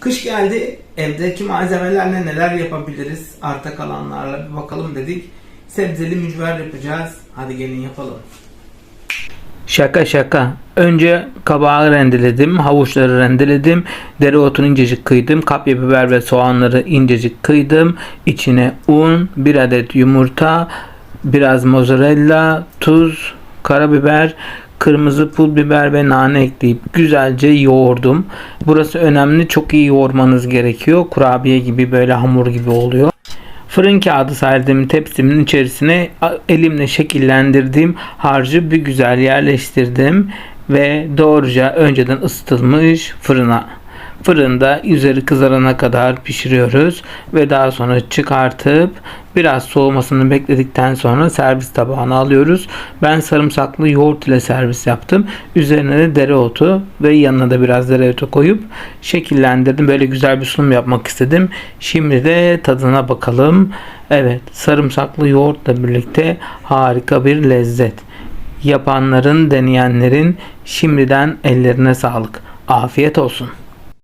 Kış geldi. Evdeki malzemelerle neler yapabiliriz? Arta kalanlarla bir bakalım dedik. Sebzeli mücver yapacağız. Hadi gelin yapalım. Şaka şaka. Önce kabağı rendeledim, havuçları rendeledim, dereotunu incecik kıydım, kapya biber ve soğanları incecik kıydım. İçine un, bir adet yumurta, biraz mozzarella, tuz, karabiber, kırmızı pul biber ve nane ekleyip güzelce yoğurdum. Burası önemli. Çok iyi yoğurmanız gerekiyor. Kurabiye gibi böyle hamur gibi oluyor. Fırın kağıdı serdiğim tepsimin içerisine elimle şekillendirdiğim harcı bir güzel yerleştirdim ve doğruca önceden ısıtılmış fırına. Fırında üzeri kızarana kadar pişiriyoruz ve daha sonra çıkartıp biraz soğumasını bekledikten sonra servis tabağına alıyoruz. Ben sarımsaklı yoğurt ile servis yaptım. Üzerine de dereotu ve yanına da biraz dereotu koyup şekillendirdim. Böyle güzel bir sunum yapmak istedim. Şimdi de tadına bakalım. Evet, sarımsaklı yoğurtla birlikte harika bir lezzet. Yapanların, deneyenlerin şimdiden ellerine sağlık. Afiyet olsun.